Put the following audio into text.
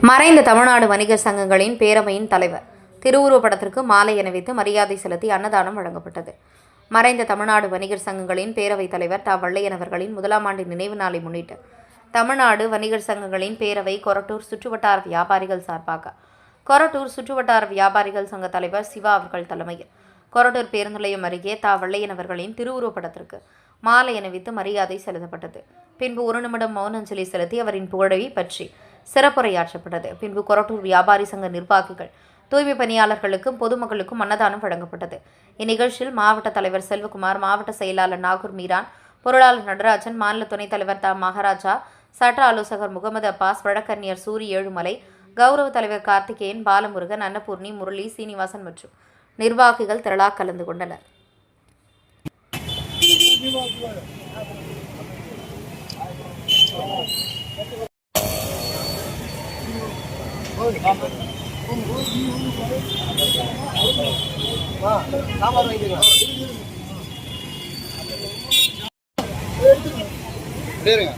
மறைந்த தமிழ்நாடு வணிகர் சங்கங்களின் பேரவையின் தலைவர். திருவுருவப்படத்திற்கு மாலை அணிவித்து மரியாதை செலுத்தி அன்னதானம் வழங்கப்பட்டது. மறைந்த தமிழ்நாடு வணிகர் சங்கங்களின் பேரவைத் தலைவர் தா வள்ளையன் அவர்களின் முதலாம் ஆண்டு நினைவு நாளை முன்னிட்டு தமிழ்நாடு வணிகர் சங்கங்களின் பேரவை கொரட்டூர் சுற்றுவட்டார வியாபாரிகள் சார்பாக கொரட்டூர் சுற்றுவட்டார வியாபாரிகள் சங்க தலைவர் சிவா அவர்கள் தலைமையில் கொரட்டூர் பேருந்து நிலையம் அருகே தா வள்ளையன் அவர்களின் திருவுருவப் படத்திற்கு மாலை அணிவித்து மரியாதை செலுத்தப்பட்டது. பின்பு ஒரு நிமிடம் மௌன அஞ்சலி செலுத்தி அவரின் புகழை பற்றி சிறப்புரையாற்றப்பட்டது. பின்பு கொரட்டூர் வியாபாரி சங்க நிர்வாகிகள் தூய்மை பணியாளர்களுக்கும் பொதுமக்களுக்கும் அன்னதானம் வழங்கப்பட்டது. இந்நிகழ்ச்சியில் மாவட்ட தலைவர் செல்வகுமார் மாவட்ட செயலாளர் நாகூர் மீரான் பொருளாளர் நடராஜன் மாநில துணைத் தலைவர் தா. மகாராஜா சட்ட ஆலோசகர் முகமது அப்பாஸ் வழக்கறிஞர் சூரி ஏழுமலை கௌரவ தலைவர் கார்த்திகேயன் பாலமுருகன் அன்னபூர்ணி முரளி சீனிவாசன் மற்றும் நிர்வாகிகள் திரளாக கலந்து கொண்டனர். சாம்பார் வாங்கிக்கலாம் இருங்க